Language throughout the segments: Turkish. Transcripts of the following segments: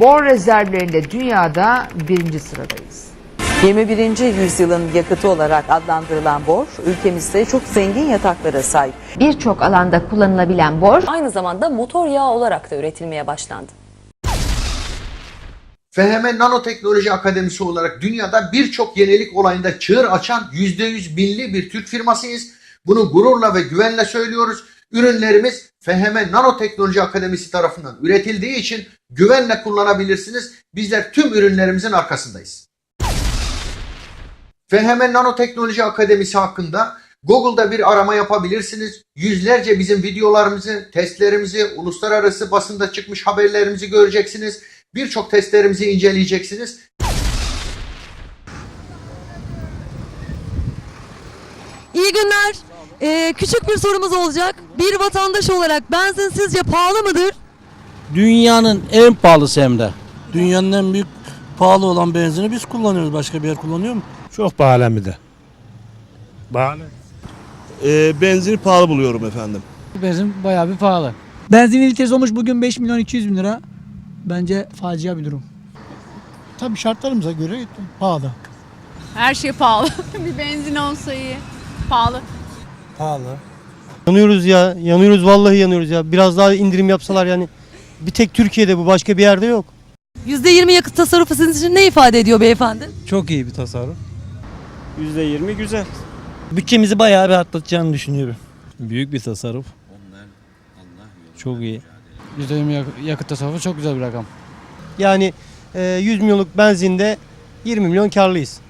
Bor rezervlerinde dünyada birinci sıradayız. 21. yüzyılın yakıtı olarak adlandırılan bor, ülkemizde çok zengin yataklara sahip. Birçok alanda kullanılabilen bor Aynı zamanda motor yağı olarak da üretilmeye başlandı. FHM Nanoteknoloji Akademisi olarak dünyada birçok yenilik olayında çığır açan %100 milli bir Türk firmasıyız. Bunu gururla ve güvenle söylüyoruz. Ürünlerimiz FHM Nanoteknoloji Akademisi tarafından üretildiği için güvenle kullanabilirsiniz. Bizler tüm ürünlerimizin arkasındayız. FHM Nanoteknoloji Akademisi hakkında Google'da bir arama yapabilirsiniz. Yüzlerce bizim videolarımızı, testlerimizi, uluslararası basında çıkmış haberlerimizi göreceksiniz. Birçok testlerimizi inceleyeceksiniz. İyi günler. Ee, küçük bir sorumuz olacak. Bir vatandaş olarak benzin sizce pahalı mıdır? Dünyanın en pahalısı hem de. Dünyanın en büyük pahalı olan benzini biz kullanıyoruz. Başka bir yer kullanıyor mu? Çok pahalı hem de. Pahalı. Ee, benzini pahalı buluyorum efendim. Benzin bayağı bir pahalı. Benzin litresi olmuş bugün 5 milyon 200 bin lira. Bence facia bir durum. Tabii şartlarımıza göre pahalı. Her şey pahalı. bir benzin olsa iyi. Pahalı. Pahalı. Yanıyoruz ya. Yanıyoruz vallahi yanıyoruz ya. Biraz daha indirim yapsalar yani. Bir tek Türkiye'de bu başka bir yerde yok. %20 yakıt tasarrufu sizin için ne ifade ediyor beyefendi? Çok iyi bir tasarruf. %20 güzel. Bütçemizi bayağı bir atlatacağını düşünüyorum. Büyük bir tasarruf. Çok iyi. %20 yakıt tasarrufu çok güzel bir rakam. Yani e, 100 milyonluk benzinde 20 milyon karlıyız.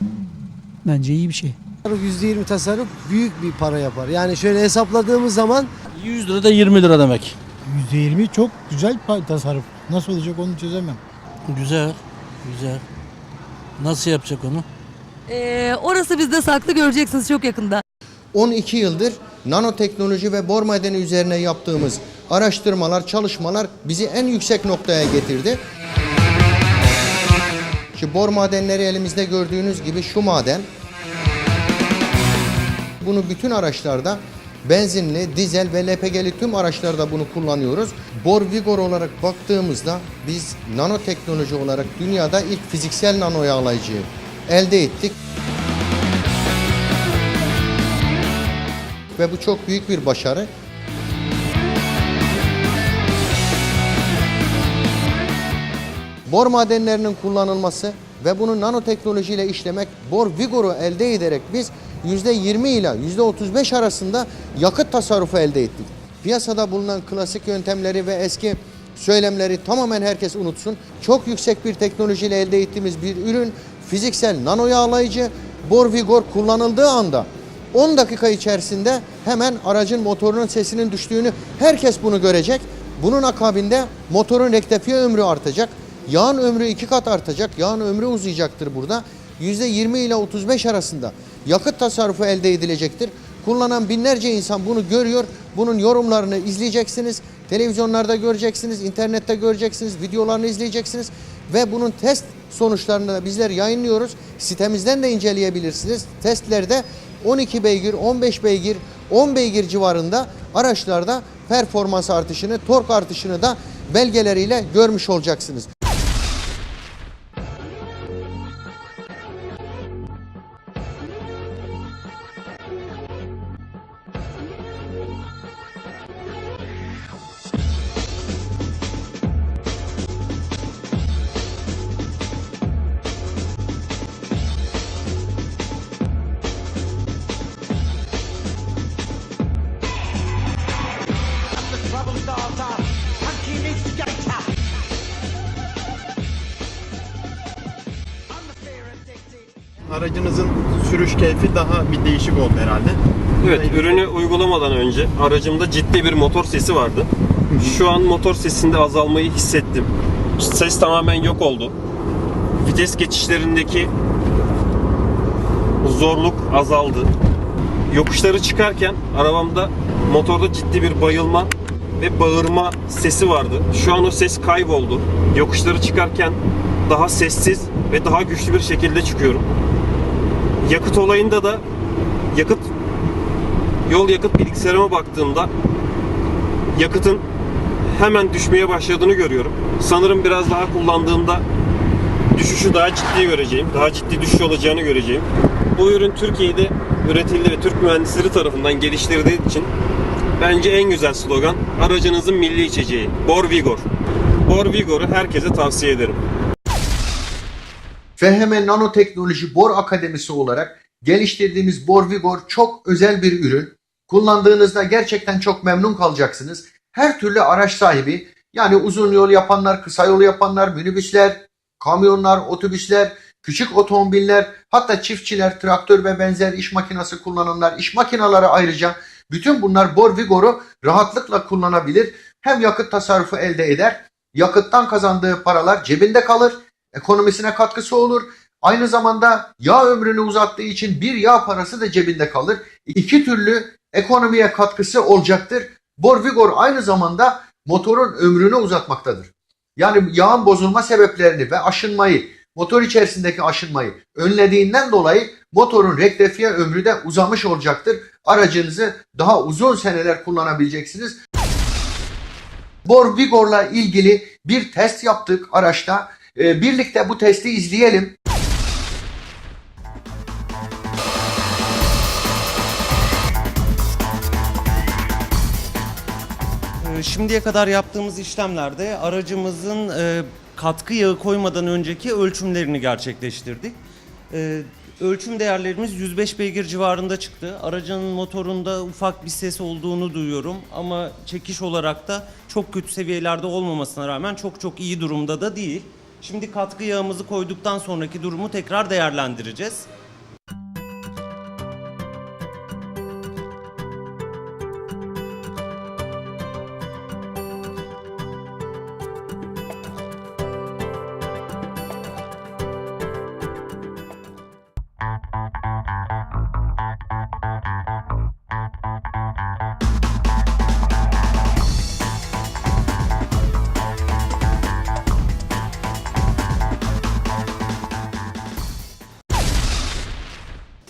Bence iyi bir şey. %20 tasarruf büyük bir para yapar. Yani şöyle hesapladığımız zaman 100 lira da 20 lira demek. %20 çok güzel bir tasarruf. Nasıl olacak onu çözemem. güzel. Güzel. Nasıl yapacak onu? Ee, orası bizde saklı göreceksiniz çok yakında. 12 yıldır nanoteknoloji ve bor madeni üzerine yaptığımız araştırmalar, çalışmalar bizi en yüksek noktaya getirdi. Şu bor madenleri elimizde gördüğünüz gibi şu maden. Bunu bütün araçlarda benzinli, dizel ve LPG'li tüm araçlarda bunu kullanıyoruz. Bor Vigor olarak baktığımızda biz nanoteknoloji olarak dünyada ilk fiziksel nano yağlayıcıyı elde ettik. Ve bu çok büyük bir başarı. Bor madenlerinin kullanılması ve bunu nanoteknolojiyle işlemek, bor vigor'u elde ederek biz %20 ile %35 arasında yakıt tasarrufu elde ettik. Piyasada bulunan klasik yöntemleri ve eski söylemleri tamamen herkes unutsun. Çok yüksek bir teknolojiyle elde ettiğimiz bir ürün, fiziksel nano yağlayıcı, bor vigor kullanıldığı anda 10 dakika içerisinde hemen aracın motorunun sesinin düştüğünü herkes bunu görecek. Bunun akabinde motorun rektifiye ömrü artacak. Yağın ömrü iki kat artacak. Yağın ömrü uzayacaktır burada. %20 ile 35 arasında yakıt tasarrufu elde edilecektir. Kullanan binlerce insan bunu görüyor. Bunun yorumlarını izleyeceksiniz. Televizyonlarda göreceksiniz, internette göreceksiniz, videolarını izleyeceksiniz. Ve bunun test sonuçlarını da bizler yayınlıyoruz. Sitemizden de inceleyebilirsiniz. Testlerde 12 beygir, 15 beygir, 10 beygir civarında araçlarda performans artışını, tork artışını da belgeleriyle görmüş olacaksınız. Aracınızın sürüş keyfi daha bir değişik oldu herhalde. Evet, ürünü uygulamadan önce aracımda ciddi bir motor sesi vardı. Şu an motor sesinde azalmayı hissettim. Ses tamamen yok oldu. Vites geçişlerindeki zorluk azaldı. Yokuşları çıkarken arabamda motorda ciddi bir bayılma ve bağırma sesi vardı. Şu an o ses kayboldu. Yokuşları çıkarken daha sessiz ve daha güçlü bir şekilde çıkıyorum. Yakıt olayında da yakıt yol yakıt bilgisayarıma baktığımda yakıtın hemen düşmeye başladığını görüyorum. Sanırım biraz daha kullandığımda düşüşü daha ciddi göreceğim. Daha ciddi düşüş olacağını göreceğim. Bu ürün Türkiye'de üretildi ve Türk mühendisleri tarafından geliştirildiği için bence en güzel slogan aracınızın milli içeceği. Bor Vigor. Bor Vigor'u herkese tavsiye ederim. FHM Nanoteknoloji Bor Akademisi olarak geliştirdiğimiz Bor Vigor çok özel bir ürün. Kullandığınızda gerçekten çok memnun kalacaksınız. Her türlü araç sahibi yani uzun yol yapanlar, kısa yol yapanlar, minibüsler, kamyonlar, otobüsler, küçük otomobiller, hatta çiftçiler, traktör ve benzer iş makinesi kullananlar, iş makineleri ayrıca bütün bunlar Bor Vigor'u rahatlıkla kullanabilir. Hem yakıt tasarrufu elde eder, yakıttan kazandığı paralar cebinde kalır, ekonomisine katkısı olur. Aynı zamanda yağ ömrünü uzattığı için bir yağ parası da cebinde kalır. İki türlü ekonomiye katkısı olacaktır. Bor Vigor aynı zamanda motorun ömrünü uzatmaktadır. Yani yağın bozulma sebeplerini ve aşınmayı, motor içerisindeki aşınmayı önlediğinden dolayı motorun rektifiye ömrü de uzamış olacaktır. Aracınızı daha uzun seneler kullanabileceksiniz. Bor Vigor'la ilgili bir test yaptık araçta. Ee, birlikte bu testi izleyelim. Ee, Şimdiye kadar yaptığımız işlemlerde aracımızın e, katkı yağı koymadan önceki ölçümlerini gerçekleştirdik. Ee, Ölçüm değerlerimiz 105 beygir civarında çıktı. Aracın motorunda ufak bir ses olduğunu duyuyorum ama çekiş olarak da çok kötü seviyelerde olmamasına rağmen çok çok iyi durumda da değil. Şimdi katkı yağımızı koyduktan sonraki durumu tekrar değerlendireceğiz.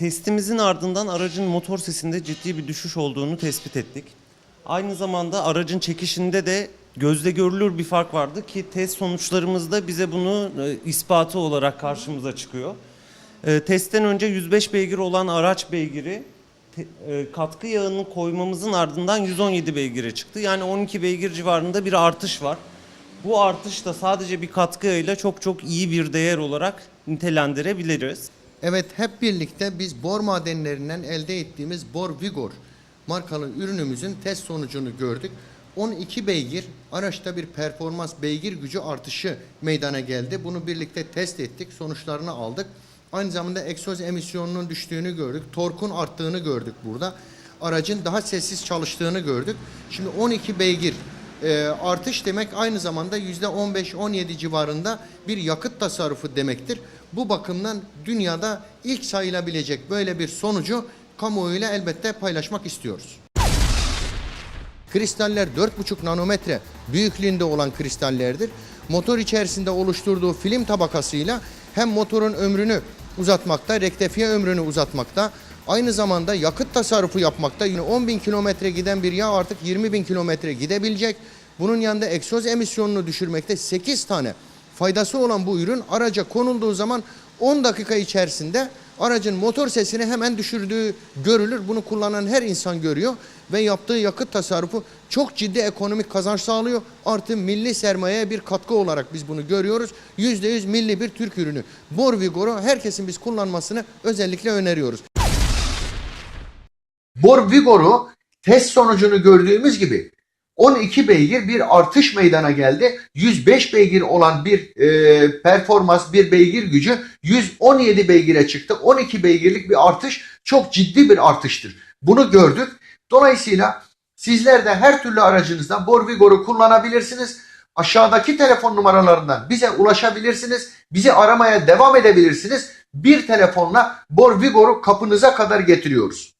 Testimizin ardından aracın motor sesinde ciddi bir düşüş olduğunu tespit ettik. Aynı zamanda aracın çekişinde de gözle görülür bir fark vardı ki test sonuçlarımızda bize bunu e, ispatı olarak karşımıza çıkıyor. E, testten önce 105 beygir olan araç beygiri te- e, katkı yağını koymamızın ardından 117 beygire çıktı. Yani 12 beygir civarında bir artış var. Bu artış da sadece bir katkı yağıyla çok çok iyi bir değer olarak nitelendirebiliriz. Evet hep birlikte biz bor madenlerinden elde ettiğimiz Bor Vigor markalı ürünümüzün test sonucunu gördük. 12 beygir araçta bir performans beygir gücü artışı meydana geldi. Bunu birlikte test ettik. Sonuçlarını aldık. Aynı zamanda egzoz emisyonunun düştüğünü gördük. Torkun arttığını gördük burada. Aracın daha sessiz çalıştığını gördük. Şimdi 12 beygir e, artış demek aynı zamanda %15-17 civarında bir yakıt tasarrufu demektir. Bu bakımdan dünyada ilk sayılabilecek böyle bir sonucu kamuoyuyla elbette paylaşmak istiyoruz. Kristaller 4,5 nanometre büyüklüğünde olan kristallerdir. Motor içerisinde oluşturduğu film tabakasıyla hem motorun ömrünü uzatmakta, rektifiye ömrünü uzatmakta, aynı zamanda yakıt tasarrufu yapmakta. Yine 10 bin kilometre giden bir yağ artık 20 bin kilometre gidebilecek. Bunun yanında egzoz emisyonunu düşürmekte 8 tane faydası olan bu ürün araca konulduğu zaman 10 dakika içerisinde aracın motor sesini hemen düşürdüğü görülür. Bunu kullanan her insan görüyor ve yaptığı yakıt tasarrufu çok ciddi ekonomik kazanç sağlıyor. Artı milli sermayeye bir katkı olarak biz bunu görüyoruz. %100 milli bir Türk ürünü. Bor Vigor'u herkesin biz kullanmasını özellikle öneriyoruz. Bor Vigor'u test sonucunu gördüğümüz gibi 12 beygir bir artış meydana geldi. 105 beygir olan bir e, performans, bir beygir gücü 117 beygire çıktı. 12 beygirlik bir artış çok ciddi bir artıştır. Bunu gördük. Dolayısıyla sizler de her türlü aracınızda Bor Vigor'u kullanabilirsiniz. Aşağıdaki telefon numaralarından bize ulaşabilirsiniz. Bizi aramaya devam edebilirsiniz. Bir telefonla Bor Vigor'u kapınıza kadar getiriyoruz.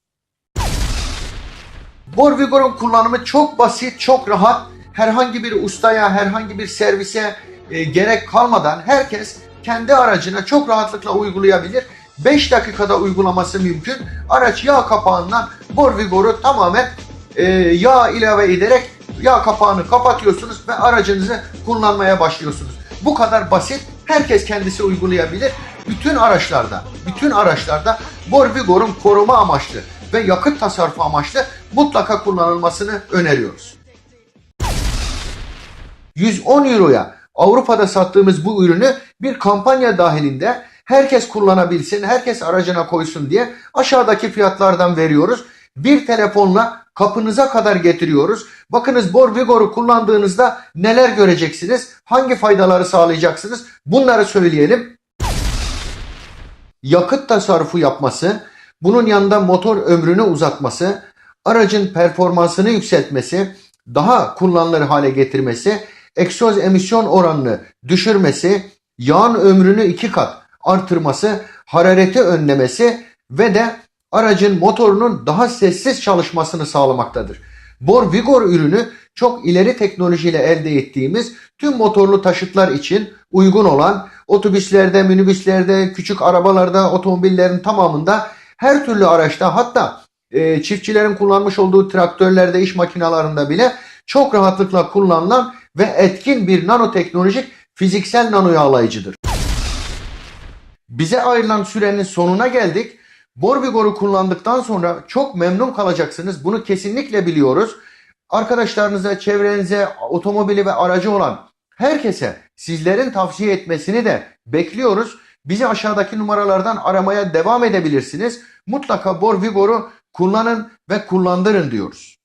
Bor Vigor'un kullanımı çok basit, çok rahat. Herhangi bir ustaya, herhangi bir servise e, gerek kalmadan herkes kendi aracına çok rahatlıkla uygulayabilir. 5 dakikada uygulaması mümkün. Araç yağ kapağından Bor Vigor'u tamamen e, yağ ilave ederek yağ kapağını kapatıyorsunuz ve aracınızı kullanmaya başlıyorsunuz. Bu kadar basit. Herkes kendisi uygulayabilir. Bütün araçlarda, bütün araçlarda Bor Vigor'un koruma amaçlı ve yakıt tasarrufu amaçlı mutlaka kullanılmasını öneriyoruz. 110 euroya Avrupa'da sattığımız bu ürünü bir kampanya dahilinde herkes kullanabilsin, herkes aracına koysun diye aşağıdaki fiyatlardan veriyoruz. Bir telefonla kapınıza kadar getiriyoruz. Bakınız Bor Vigor'u kullandığınızda neler göreceksiniz, hangi faydaları sağlayacaksınız bunları söyleyelim. Yakıt tasarrufu yapması, bunun yanında motor ömrünü uzatması, aracın performansını yükseltmesi, daha kullanılır hale getirmesi, egzoz emisyon oranını düşürmesi, yağın ömrünü iki kat artırması, harareti önlemesi ve de aracın motorunun daha sessiz çalışmasını sağlamaktadır. Bor Vigor ürünü çok ileri teknolojiyle elde ettiğimiz tüm motorlu taşıtlar için uygun olan otobüslerde, minibüslerde, küçük arabalarda, otomobillerin tamamında her türlü araçta hatta e, çiftçilerin kullanmış olduğu traktörlerde, iş makinalarında bile çok rahatlıkla kullanılan ve etkin bir nanoteknolojik fiziksel nano yağlayıcıdır. Bize ayrılan sürenin sonuna geldik. Borbigor'u kullandıktan sonra çok memnun kalacaksınız. Bunu kesinlikle biliyoruz. Arkadaşlarınıza, çevrenize, otomobili ve aracı olan herkese sizlerin tavsiye etmesini de bekliyoruz. Bizi aşağıdaki numaralardan aramaya devam edebilirsiniz. Mutlaka Bor Vigor'u kullanın ve kullandırın diyoruz.